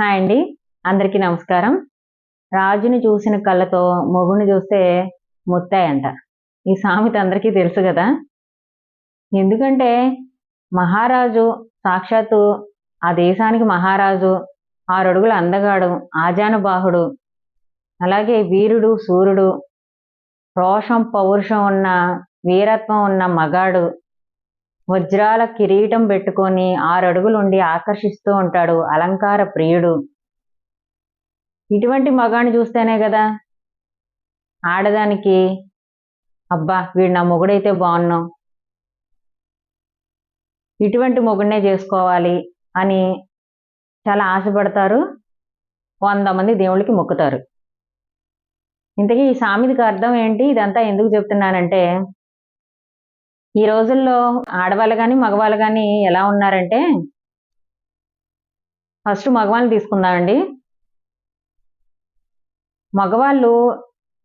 Hi అండి. అందరికీ నమస్కారం. రాజుని చూసిన కళ్ళతో మొగుని చూస్తే ముత్తాయంట. ఈ సామెత అందరికీ తెలుసు కదా. ఎందుకంటే మహారాజు సాక్షాత్తు ఆ దేశానికి మహారాజు ఆరడుగుల అందగాడు ఆజానుబాహుడు అలాగే వీరుడు సూర్యుడు రోషం పౌరుషం ఉన్న వీరత్వం ఉన్న మగాడు వజ్రాల కిరీటం పెట్టుకొని ఆరు ఆకర్షిస్తూ ఉంటాడు అలంకార ప్రియుడు. ఇటువంటి మగాడిని చూస్తేనే కదా ఆడదానికి అబ్బా వీడు నా మొగుడైతే బాగున్నాం ఇటువంటి మొగుడినే చేసుకోవాలి అని చాలా ఆశపడతారు. వంద మంది దేవుళ్ళకి మొక్కుతారు. ఇంతకీ ఈ సామెతకి అర్థం ఏంటి? ఇదంతా ఎందుకు చెప్తున్నానంటే ఈ రోజుల్లో ఆడవాళ్ళు కానీ మగవాళ్ళు కానీ ఎలా ఉన్నారంటే ఫస్ట్ మగవాళ్ళు తీసుకుందామండి మగవాళ్ళు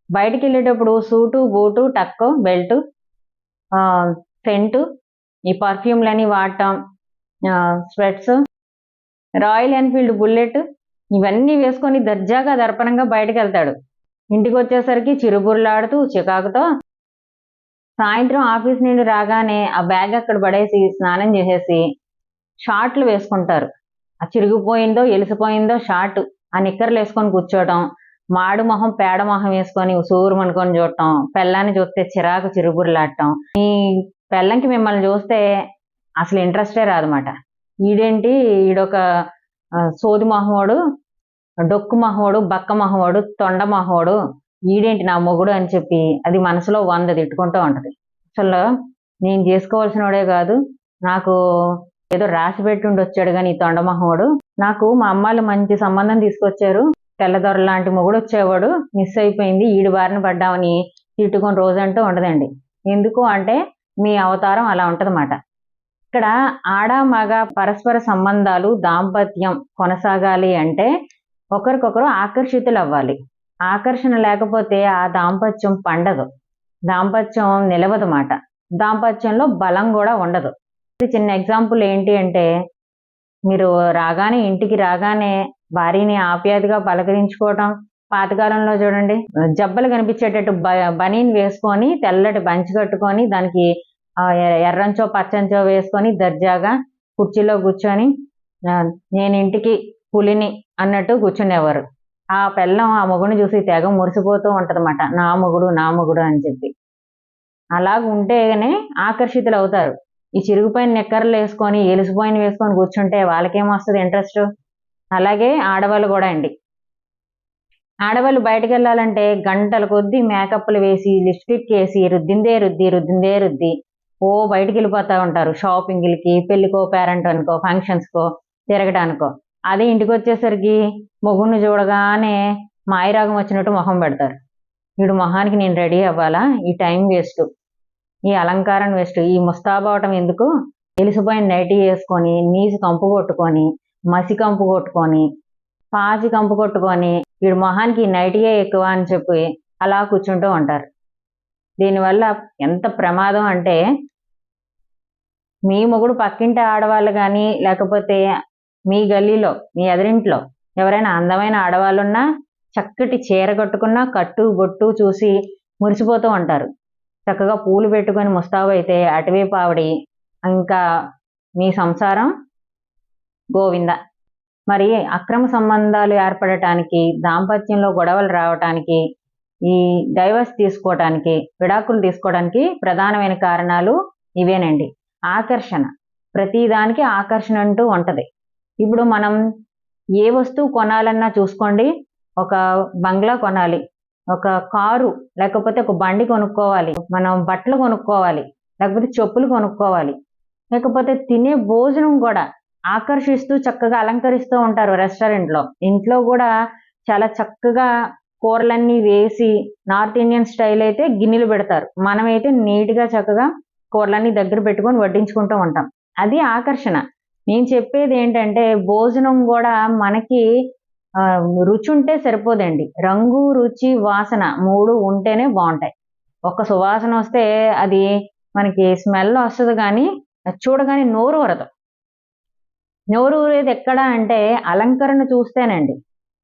బయటికి వెళ్ళేటప్పుడు suit boot tuck belt scent ఈ పర్ఫ్యూమ్లని వాడటం స్వెట్స్ రాయల్ ఎన్ఫీల్డ్ బుల్లెట్ ఇవన్నీ వేసుకొని దర్జాగా దర్పణంగా బయటకు వెళ్తాడు. ఇంటికి వచ్చేసరికి చిరుబుర్లాడుతూ చికాకుతో సాయంత్రం ఆఫీస్ నుండి రాగానే ఆ బ్యాగ్ అక్కడ పడేసి స్నానం చేసేసి షార్ట్లు వేసుకుంటారు. ఆ చిరిగిపోయిందో ఎలిసిపోయిందో షార్ట్ ఆ నిక్కర్లు వేసుకొని కూర్చోవడం మాడు మొహం పేడ మొహం వేసుకొని సూరు అనుకొని చూడటం పెళ్ళాన్ని చూస్తే చిరాకు చిరుగురులాడటం ఈ పెళ్ళంకి మిమ్మల్ని చూస్తే అసలు ఇంట్రెస్టే రాదన్నమాట. ఈడేంటి? ఈడొక సోది మొహమోడు డొక్కు మొహమోడు బక్క మొహమోడు తొండ మొహమోడు ఈడేంటి నా మొగుడు అని చెప్పి అది మనసులో వంద తిట్టుకుంటూ ఉంటుంది. అసలు నేను చేసుకోవాల్సిన వాడే కాదు నాకు ఏదో రాసి పెట్టుండి వచ్చాడు కానీ ఈ తొండమహోడు నాకు మా అమ్మాళ్ళు మంచి సంబంధం తీసుకొచ్చారు. తెల్లదొర లాంటి మొగుడు వచ్చేవాడు మిస్ అయిపోయింది ఈడు బారిన పడ్డామని తిట్టుకొని రోజంటూ ఉండదండి. ఎందుకు అంటే మీ అవతారం అలా ఉంటదన్నమాట. ఇక్కడ ఆడ మగ పరస్పర సంబంధాలు దాంపత్యం కొనసాగాలి అంటే ఒకరికొకరు ఆకర్షితులు అవ్వాలి ఆకర్షణ లేకపోతే ఆ దాంపత్యం పండదు. దాంపత్యం నిలవదు మాట. దాంపత్యంలో బలం కూడా ఉండదు. చిన్న ఎగ్జాంపుల్ ఏంటి అంటే మీరు రాగానే ఇంటికి రాగానే భార్యని ఆప్యాయతగా పలకరించుకోవటం. పాతకాలంలో చూడండి జబ్బలు కనిపించేటట్టు బనీన్ వేసుకొని తెల్లటి బంచి కట్టుకొని దానికి ఎర్రంచో పచ్చంచో వేసుకొని దర్జాగా కుర్చీలో కూర్చొని నేను ఇంటికి పులిని అన్నట్టు కూర్చునేవారు. ఆ పెళ్ళం ఆ మొగుడిని చూసి తెగ మురిసిపోతూ ఉంటదన్నమాట. నా మొగుడు నా మొగుడు అని చెప్పి. అలాగ ఉంటేనే ఆకర్షితులు అవుతారు. ఈ చిరుగుపోయిన నిక్కర్లు వేసుకొని ఎలిసిపోయిన వేసుకొని కూర్చుంటే వాళ్ళకేం వస్తుంది ఇంట్రెస్ట్? అలాగే ఆడవాళ్ళు కూడా అండి. ఆడవాళ్ళు బయటకు వెళ్ళాలంటే గంటల కొద్దీ మేకప్లు వేసి లిప్స్టిక్ వేసి రుద్దిందే రుద్ది రుద్దిందే రుద్ది ఓ బయటికి వెళ్ళిపోతూ ఉంటారు. షాపింగ్లకి పెళ్ళికో పేరెంట్ అనుకో ఫంక్షన్స్కో తిరగడానికో అదే ఇంటికి వచ్చేసరికి మొగుడిని చూడగానే మాయరాగం వచ్చినట్టు మొహం పెడతారు. వీడు మొహానికి నేను రెడీ అవ్వాలా? ఈ టైం వేస్ట్. ఈ అలంకారం వేస్ట్. ఈ ముస్తాబవటం ఎందుకు? తెలిసిపోయిన నైటీ వేసుకొని నీసు కంపు కొట్టుకొని మసి కంపు కొట్టుకొని పాచి కంపు కొట్టుకొని వీడు మొహానికి నైటీయే ఎక్కువ అని చెప్పి అలా కూర్చుంటూ ఉంటారు. దీనివల్ల ఎంత ప్రమాదం అంటే మీ మొగుడు పక్కింటి ఆడవాళ్ళు కానీ లేకపోతే మీ గల్లీలో మీ ఎదురింట్లో ఎవరైనా అందమైన ఆడవాళ్ళున్నా చక్కటి చీర కట్టుకున్నా కట్టు బొట్టు చూసి మురిసిపోతూ ఉంటారు. చక్కగా పూలు పెట్టుకొని ముస్తాబు అయితే అటువైపు పావడి ఇంకా మీ సంసారం గోవింద. మరి అక్రమ సంబంధాలు ఏర్పడటానికి దాంపత్యంలో గొడవలు రావటానికి ఈ డైవర్స్ తీసుకోవటానికి విడాకులు తీసుకోవడానికి ప్రధానమైన కారణాలు ఇవేనండి. ఆకర్షణ. ప్రతిదానికి ఆకర్షణ అంటూ ఉంటుంది. ఇప్పుడు మనం ఏ వస్తువు కొనాలన్నా చూసుకోండి. ఒక బంగ్లా కొనాలి. ఒక కారు లేకపోతే ఒక బండి కొనుక్కోవాలి. మనం బట్టలు కొనుక్కోవాలి. లేకపోతే చెప్పులు కొనుక్కోవాలి. లేకపోతే తినే భోజనం కూడా ఆకర్షిస్తూ చక్కగా అలంకరిస్తూ ఉంటారు రెస్టారెంట్లో. ఇంట్లో కూడా చాలా చక్కగా కూరలన్నీ వేసి నార్త్ ఇండియన్ స్టైల్ అయితే గిన్నెలు పెడతారు. మనమైతే నీట్గా చక్కగా కూరలన్నీ దగ్గర పెట్టుకొని వడ్డించుకుంటూ ఉంటాం. అది ఆకర్షణ. నేను చెప్పేది ఏంటంటే భోజనం కూడా మనకి రుచి ఉంటే సరిపోదండి. రంగు రుచి వాసన మూడు ఉంటేనే బాగుంటాయి. ఒక సువాసన వస్తే అది మనకి స్మెల్ వస్తుంది కానీ చూడగానే నోరు వరదు నోరు ఊరేది ఎక్కడ అంటే అలంకరణ చూస్తేనండి.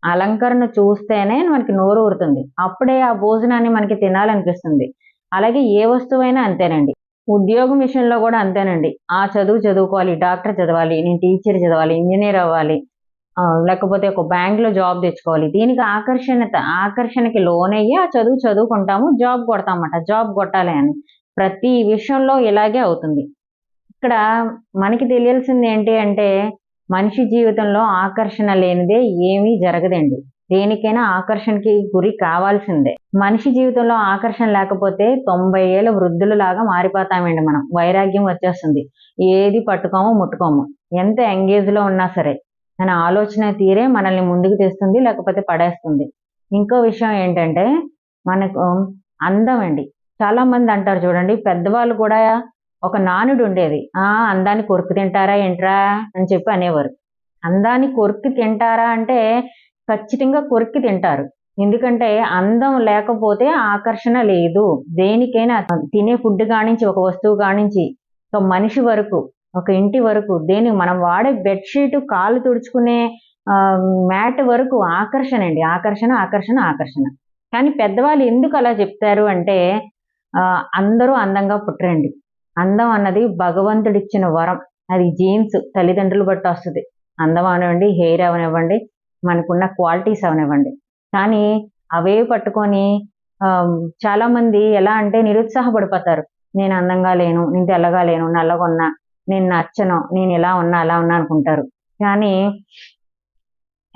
అలంకరణ చూస్తేనే మనకి నోరు ఊరుతుంది. అప్పుడే ఆ భోజనాన్ని మనకి తినాలనిపిస్తుంది. అలాగే ఏ వస్తువైనా అంతేనండి. ఉద్యోగం విషయంలో కూడా అంతేనండి. ఆ చదువు చదువుకోవాలి డాక్టర్ చదవాలి నేను టీచర్ చదవాలి ఇంజనీర్ అవ్వాలి లేకపోతే ఒక బ్యాంక్లో జాబ్ తెచ్చుకోవాలి. దీనికి ఆకర్షణత ఆకర్షణకి లోనయ్యి ఆ చదువు చదువుకుంటాము జాబ్ కొడతామట జాబ్ కొట్టాలి అని. ప్రతి విషయంలో ఇలాగే అవుతుంది. ఇక్కడ మనకి తెలియాల్సింది ఏంటి అంటే మనిషి జీవితంలో ఆకర్షణ లేనిదే ఏమీ జరగదండి. దేనికైనా ఆకర్షణకి గురి కావాల్సిందే. మనిషి జీవితంలో ఆకర్షణ లేకపోతే తొంభై ఏళ్ళ వృద్ధులు లాగా మారిపోతామండి మనం. వైరాగ్యం వచ్చేస్తుంది. ఏది పట్టుకోమో ముట్టుకోము. ఎంత ఎంగేజ్లో ఉన్నా సరే. మన ఆలోచన తీరే మనల్ని ముందుకు తెస్తుంది లేకపోతే పడేస్తుంది. ఇంకో విషయం ఏంటంటే మనకు అందం అండి. చాలా మంది అంటారు చూడండి పెద్దవాళ్ళు కూడా ఒక నానుడు ఉండేది. ఆ అందాన్ని కొరుకు తింటారా ఏంట్రా? అని చెప్పి అనేవారు. అందాన్ని కొరుకు తింటారా అంటే ఖచ్చితంగా కొరికి తింటారు. ఎందుకంటే అందం లేకపోతే ఆకర్షణ లేదు. దేనికైనా తినే ఫుడ్ కానించి ఒక వస్తువు కానించి ఒక మనిషి వరకు ఒక ఇంటి వరకు దేని మనం వాడే బెడ్షీట్ కాలు తుడుచుకునే మ్యాట్ వరకు ఆకర్షణ అండి. ఆకర్షణ ఆకర్షణ ఆకర్షణ. కానీ పెద్దవాళ్ళు ఎందుకు అలా చెప్తారు అంటే అందరూ అందంగా పుట్టరండి. అందం అన్నది భగవంతుడిచ్చిన వరం. అది జీన్స్ తల్లిదండ్రులు బట్టి వస్తుంది. అందం అవనివ్వండి హెయిర్ అవనివ్వండి మనకున్న క్వాలిటీస్ అవనివ్వండి. కానీ అవే పట్టుకొని చాలా మంది ఎలా అంటే నిరుత్సాహపడిపోతారు. నేను అందంగా లేను నేను తెల్లగా లేను నల్లగా నేను నచ్చను నేను ఇలా ఉన్నా అలా ఉన్నా అనుకుంటారు. కానీ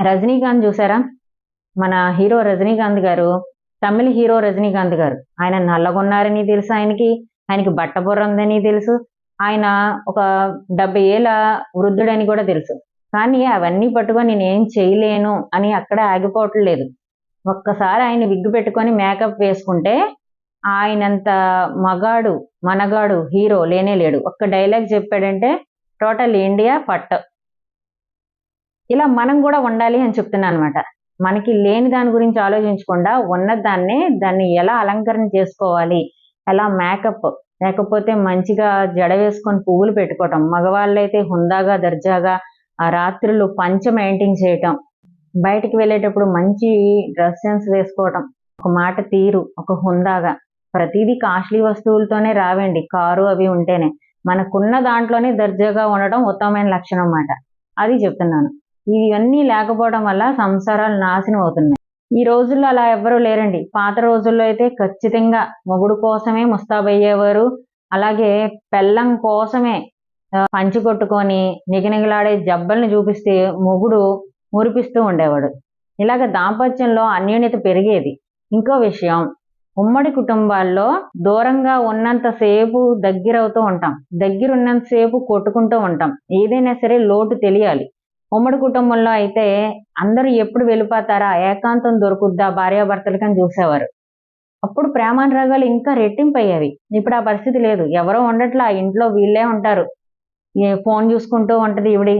రజనీకాంత్ చూసారా? మన హీరో రజనీకాంత్ గారు తమిళ హీరో రజనీకాంత్ గారు. ఆయన నల్లగొన్నారని తెలుసు ఆయనకి ఆయనకి బట్టబుర్ర ఉందని తెలుసు. ఆయన ఒక డెబ్బై ఏళ్ళ వృద్ధుడని కూడా తెలుసు. కానీ అవన్నీ పట్టుకొని నేనేం చేయలేను అని అక్కడ ఆగిపోవట్లేదు. ఒక్కసారి ఆయన విగ్గు పెట్టుకొని మేకప్ వేసుకుంటే ఆయనంత మగాడు మనగాడు హీరో లేనే లేడు. ఒక్క డైలాగ్ చెప్పాడంటే టోటల్ ఇండియా పట్ట. ఇలా మనం కూడా ఉండాలి అని చెప్తున్నాను అనమాట మనకి లేని దాని గురించి ఆలోచించకుండా ఉన్న దాన్నే దాన్ని ఎలా అలంకరణ చేసుకోవాలి ఎలా మేకప్ లేకపోతే మంచిగా జడ వేసుకొని పువ్వులు పెట్టుకోవటం మగవాళ్ళైతే హుందాగా దర్జాగా ఆ రాత్రులు పంచ మెయింటైన్ చేయటం బయటికి వెళ్ళేటప్పుడు మంచి డ్రెస్ సెన్స్ వేసుకోవటం ఒక మాట తీరు ఒక హుందాగా. ప్రతిదీ కాస్ట్లీ వస్తువులతోనే రావండి. కారు అవి ఉంటేనే. మనకున్న దాంట్లోనే దర్జాగా ఉండటం ఉత్తమమైన లక్షణం అన్నమాట. అది చెప్తున్నాను. ఇవన్నీ లేకపోవడం వల్ల సంసారాలు నాశనం అవుతున్నాయి. ఈ రోజుల్లో అలా ఎవ్వరూ లేరండి. పాత రోజుల్లో అయితే ఖచ్చితంగా మొగుడు కోసమే ముస్తాబయ్యేవారు. అలాగే పెళ్ళం కోసమే పంచి కొట్టుకొని నిగనిగలాడే జబ్బల్ని చూపిస్తే మొగుడు మురిపిస్తూ ఉండేవాడు. ఇలాగ దాంపత్యంలో అన్యోన్యత పెరిగేది. ఇంకో విషయం ఉమ్మడి కుటుంబాల్లో దూరంగా ఉన్నంతసేపు దగ్గర అవుతూ ఉంటాం. దగ్గర ఉన్నంతసేపు కొట్టుకుంటూ ఉంటాం. ఏదైనా సరే లోటు తెలియాలి. ఉమ్మడి కుటుంబంలో అయితే అందరూ ఎప్పుడు వెళ్ళిపోతారా? ఏకాంతం దొరుకుద్దా? భార్యాభర్తలకి అని చూసేవారు. అప్పుడు ప్రేమానురాగాలు ఇంకా రెట్టింపు అయ్యేవి ఇప్పుడు ఆ పరిస్థితి లేదు. ఎవరో ఉండట్లా ఆ ఇంట్లో వీళ్ళే ఉంటారు. ఫోన్ చూసుకుంటూ ఉంటది ఈవిడి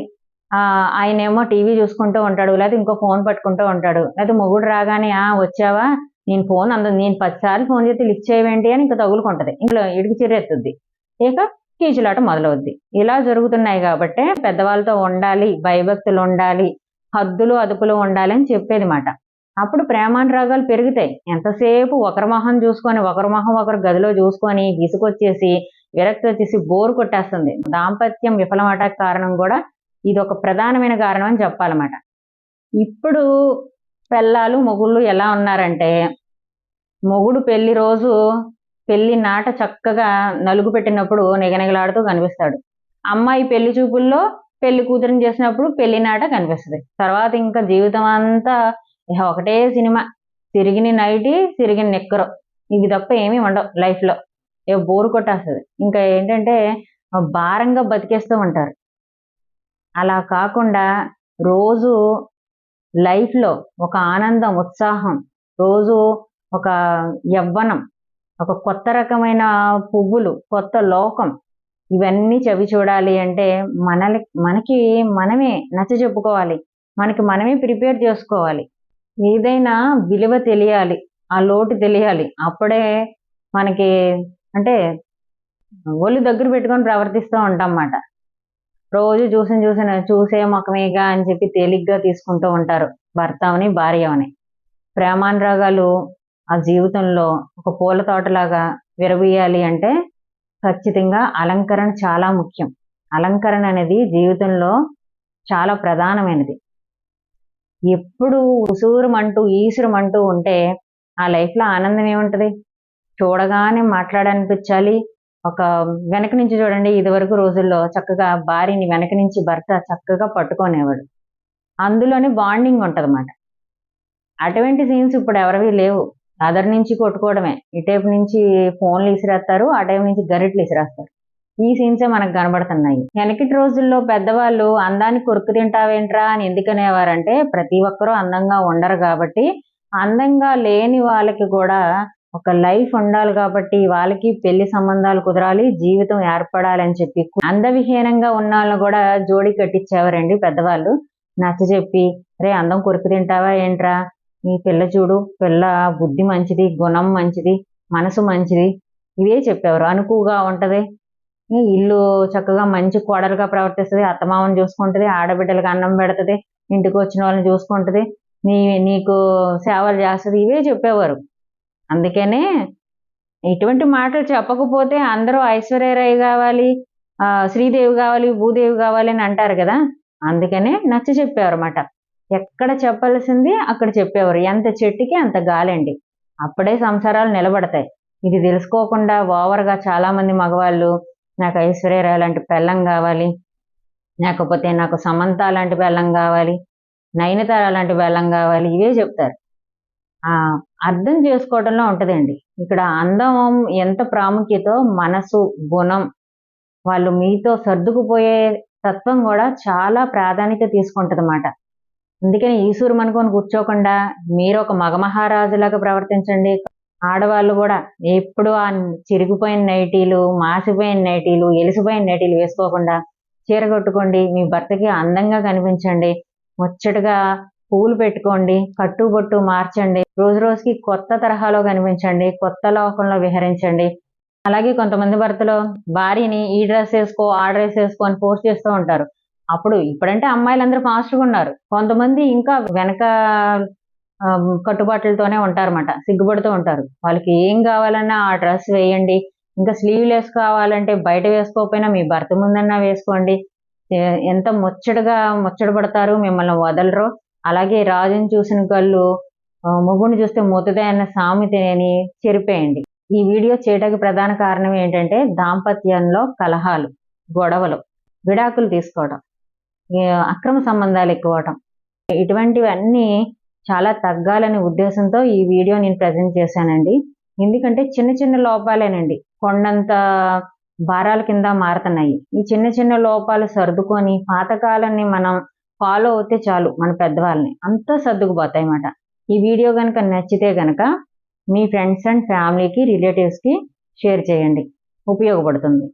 ఆయనేమో టీవీ చూసుకుంటూ ఉంటాడు లేకపోతే ఇంకో ఫోన్ పట్టుకుంటూ ఉంటాడు. లేకపోతే మొగుడు రాగానే ఆ వచ్చావా? నేను ఫోన్ అంద నేను పదిసార్లు ఫోన్ చేస్తే లిఫ్ట్ చేయవేంటి అని ఇంకా తగులుకుంటది. ఇంట్లో ఇడికి చిరెత్తుద్ది ఇక కీచులాట మొదలవుద్ది. ఇలా జరుగుతున్నాయి కాబట్టి పెద్దవాళ్ళతో ఉండాలి భయభక్తులు ఉండాలి హద్దులు అదుపులు ఉండాలి అని చెప్పేది మాట. అప్పుడు ప్రేమానురాగాలు పెరుగుతాయి. ఎంతసేపు ఒకరి మొహం చూసుకొని ఒకరి మొహం ఒకరు గదిలో చూసుకొని విసుకొచ్చేసి విరక్తి వచ్చేసి బోరు కొట్టేస్తుంది. దాంపత్యం విఫలమాట కారణం కూడా ఇది ఒక ప్రధానమైన కారణం అని చెప్పాలన్నమాట. ఇప్పుడు పెళ్ళాలు మొగుళ్ళు ఎలా ఉన్నారంటే మొగుడు పెళ్ళి రోజు పెళ్ళి నాట చక్కగా నలుగు పెట్టినప్పుడు నిగనిగలాడుతూ కనిపిస్తాడు. అమ్మాయి పెళ్ళి చూపుల్లో పెళ్ళి కూతురిని చేసినప్పుడు పెళ్ళి నాట కనిపిస్తుంది. తర్వాత ఇంకా జీవితం అంతా ఒకటే సినిమా. తిరిగిన నైటి తిరిగిన నిక్కరు. ఇవి తప్ప ఏమీ ఉండవు లైఫ్లో ఏ బోరు కొట్టేస్తుంది. ఇంకా ఏంటంటే భారంగా బతికేస్తూ ఉంటారు. అలా కాకుండా రోజు లైఫ్లో ఒక ఆనందం ఉత్సాహం రోజు ఒక యవ్వనం ఒక కొత్త రకమైన పువ్వులు కొత్త లోకం ఇవన్నీ చవి చూడాలి అంటే మనకి మనకి మనమే నచ్చ చెప్పుకోవాలి. మనకి మనమే ప్రిపేర్ చేసుకోవాలి. ఏదైనా విలువ తెలియాలి ఆ లోటు తెలియాలి. అప్పుడే మనకి అంటే ఒళ్ళు దగ్గర పెట్టుకొని ప్రవర్తిస్తూ ఉంటాం అన్నమాట రోజు చూసిన చూసిన చూసే ముఖమేగా అని చెప్పి తేలిగ్గా తీసుకుంటూ ఉంటారు భర్తవని భార్యవని. ప్రేమానురాగాలు ఆ జీవితంలో ఒక పూల తోటలాగా విరవీయాలి అంటే ఖచ్చితంగా అలంకరణ చాలా ముఖ్యం. అలంకరణ అనేది జీవితంలో చాలా ప్రధానమైనది. ఎప్పుడు ఉసూరుమంటూ ఈసురుమంటూ ఉంటే ఆ లైఫ్లో ఆనందం ఏముంటుంది? చూడగానే మాట్లాడనిపించాలి. ఒక వెనక నుంచి చూడండి ఇదివరకు రోజుల్లో చక్కగా భార్యని వెనక నుంచి భర్త చక్కగా పట్టుకునేవాడు. అందులోనే బాండింగ్ ఉంటదన్నమాట. అటువంటి సీన్స్ ఇప్పుడు ఎవరివి లేవు. అదర్ నుంచి కొట్టుకోవడమే. ఇటేపు నుంచి ఫోన్లు ఇసిరేస్తారు ఆ టైపు నుంచి గరిట్లు ఇసిరేస్తారు. ఈ సీన్సే మనకు కనబడుతున్నాయి. వెనకటి రోజుల్లో పెద్దవాళ్ళు అందాన్ని కొరుకు తింటావేంట్రా అని ఎందుకనేవారంటే ప్రతి ఒక్కరూ అందంగా ఉండరు కాబట్టి అందంగా లేని వాళ్ళకి కూడా ఒక లైఫ్ ఉండాలి కాబట్టి వాళ్ళకి పెళ్ళి సంబంధాలు కుదరాలి జీవితం ఏర్పడాలి అని చెప్పి అందవిహీనంగా ఉన్న వాళ్ళని కూడా జోడి కట్టించేవారండి పెద్దవాళ్ళు. నచ్చ చెప్పి రే అందం కొరికి తింటావా? ఏంట్రా? ఈ పిల్ల చూడు పిల్ల బుద్ధి మంచిది గుణం మంచిది మనసు మంచిది. ఇవే చెప్పేవారు. అనుకువగా ఉంటది. ఇల్లు చక్కగా మంచి కోడలుగా ప్రవర్తిస్తుంది అత్తమామని చూసుకుంటది ఆడబిడ్డలకు అన్నం పెడుతుంది ఇంటికి వచ్చిన వాళ్ళని చూసుకుంటది నీ నీకు సేవలు చేస్తుంది ఇవే చెప్పేవారు. అందుకనే ఇటువంటి మాటలు చెప్పకపోతే అందరూ ఐశ్వర్యరాయ్ కావాలి శ్రీదేవి కావాలి భూదేవి కావాలి అని అంటారు కదా. అందుకనే నచ్చ చెప్పేవారు అన్నమాట ఎక్కడ చెప్పాల్సింది అక్కడ చెప్పేవారు. ఎంత చెట్టుకి అంత గాలండి. అప్పుడే సంసారాలు నిలబడతాయి. ఇది తెలుసుకోకుండా ఓవర్గా చాలామంది మగవాళ్ళు నాకు ఐశ్వర్యరాయ్ లాంటి పెళ్ళం కావాలి లేకపోతే నాకు సమంత లాంటి బెల్లం కావాలి నయనతార లాంటి బెల్లం కావాలి ఇవే చెప్తారు. అర్థం చేసుకోవడంలో ఉంటుందండి. ఇక్కడ అందం ఎంత ప్రాముఖ్యతో మనసు గుణం వాళ్ళు మీతో సర్దుకుపోయే తత్వం కూడా చాలా ప్రాధాన్యత తీసుకుంటది అన్నమాట అందుకని ఈశ్వరు అనుకొని కూర్చోకుండా మీరు ఒక మగమహారాజులాగా ప్రవర్తించండి. ఆడవాళ్ళు కూడా ఎప్పుడు ఆ చిరిగిపోయిన నైటీలు మాసిపోయిన నైటీలు ఎలిసిపోయిన నైటీలు వేసుకోకుండా చీర కట్టుకోండి మీ భర్తకి అందంగా కనిపించండి. ముచ్చటగా పూలు పెట్టుకోండి కట్టుబొట్టు మార్చండి రోజు రోజుకి కొత్త తరహాలో కనిపించండి కొత్త లోకంలో విహరించండి. అలాగే కొంతమంది భర్తలు భార్యని ఈ డ్రెస్ వేసుకో ఆ డ్రెస్ వేసుకో అని పోస్ట్ చేస్తూ ఉంటారు. అప్పుడు ఇప్పుడంటే అమ్మాయిలందరూ ఫాస్ట్గా ఉన్నారు. కొంతమంది ఇంకా వెనక కట్టుబాట్లతోనే ఉంటారన్నమాట సిగ్గుపడుతూ ఉంటారు. వాళ్ళకి ఏం కావాలన్నా ఆ డ్రెస్ వేయండి ఇంకా స్లీవ్లెస్ కావాలంటే బయట వేసుకోకపోయినా మీ భర్త ముందన్నా వేసుకోండి. ఎంత ముచ్చటగా ముచ్చట పడతారు మిమ్మల్ని వదలరు. అలాగే రాజుని చూసిన కళ్ళు ఆ, మొగుడిని చూస్తే మొత్తదే అన్న సామెతని చెరిపేయండి. ఈ వీడియో చేయడానికి ప్రధాన కారణం ఏంటంటే దాంపత్యంలో కలహాలు గొడవలు విడాకులు తీసుకోవడం అక్రమ సంబంధాలు ఎక్కువటం ఇటువంటివన్నీ చాలా తగ్గాలనే ఉద్దేశంతో ఈ వీడియో నేను ప్రజెంట్ చేశానండి. ఎందుకంటే చిన్న చిన్న లోపాలేనండి. కొండంత భారాల కింద మారుతున్నాయి. ఈ చిన్న చిన్న లోపాలు సర్దుకొని పాతకాలాన్ని మనం ఫాలో అవుతే చాలు మన పెద్దవాళ్ళని. అంతా సర్దుకుపోతాయి అన్నమాట ఈ వీడియో కనుక నచ్చితే కనుక మీ ఫ్రెండ్స్ అండ్ ఫ్యామిలీకి రిలేటివ్స్కి షేర్ చేయండి. ఉపయోగపడుతుంది.